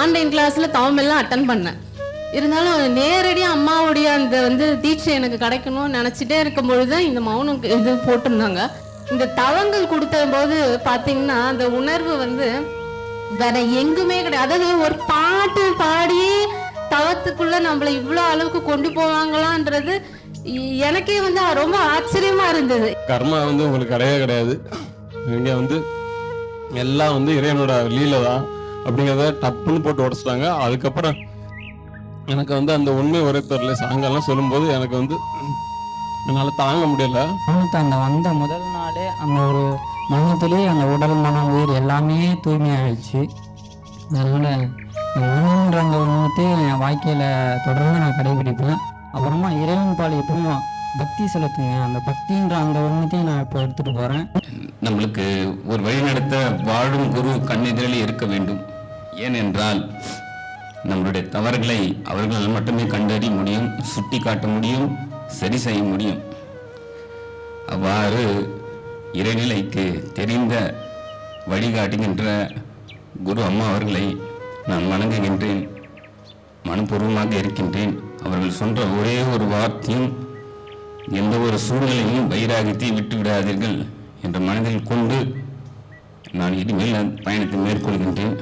Online கிளாஸில் தவமெல்லாம் attend பண்ணேன். இருந்தாலும் நேரடியாக அம்மாவுடைய அந்த வந்து தீட்சை எனக்கு கிடைக்கணும்னு நினச்சிட்டே இருக்கும் பொழுது தான் இந்த மௌனம் இது போட்டிருந்தாங்க. இந்த தவங்கள் கொடுத்த போது பார்த்தீங்கன்னா அந்த உணர்வு வந்து வேற எங்குமே கிடையாது. அதாவது ஒரு பாட்டு பாடி தவத்துக்குள்ள நம்மளை இவ்வளோ அளவுக்கு கொண்டு போவாங்களான்றது எனக்கே வந்து ரொம்ப ஆச்சரியமா இருந்தது. கர்மா வந்து உங்களுக்கு கிடையவே கிடையாது. இங்க வந்து எல்லாம் வந்து இறைவனோட லீலை தான் அப்படிங்கிறத டப்புன்னு போட்டு உடச்சிட்டாங்க. அதுக்கப்புறம் எனக்கு வந்து அந்த உண்மை ஒரே தெரியல சாங்கெல்லாம் சொல்லும்போது எனக்கு வந்து என்னால் தாங்க முடியல. அவனுக்கு அந்த வந்த முதல் நாளே அந்த ஒரு மனத்திலே அந்த உடல் மனம் உயிர் எல்லாமே தூய்மையாகிடுச்சு அதனால் உணவுன்ற அந்த உணவத்தை என் வாழ்க்கையில் தொடர்ந்து நான் கடைபிடிப்பேன். அப்புறமா இறைவன் பால் எப்பவும் பக்தி செலுத்துங்க. அந்த பக்தின்ற அந்த உண்மத்தையும் நான் இப்போ எடுத்துகிட்டு போகிறேன் நம்மளுக்கு ஒரு வழிநடத்த வாழும் குரு கண்ணெதிரில் இருக்க வேண்டும். ஏனென்றால் நம்மளுடைய தவறுகளை அவர்களால் மட்டுமே கண்டறிய முடியும் சுட்டி காட்ட முடியும் சரி செய்ய முடியும். அவ்வாறு இறைநிலைக்கு தெரிந்த வழிகாட்டுகின்ற குரு அம்மா அவர்களை நான் வணங்குகின்றேன் மனப்பூர்வமாக இருக்கின்றேன். அவர்கள் சொல்ற ஒரே ஒரு வார்த்தையும் எந்த ஒரு சூழ்நிலையும் வைராகியத்தை விட்டு விடாதீர்கள் என்ற மனதில் கொண்டு நான் இனிமேல் பயணத்தை மேற்கொள்கின்றேன்.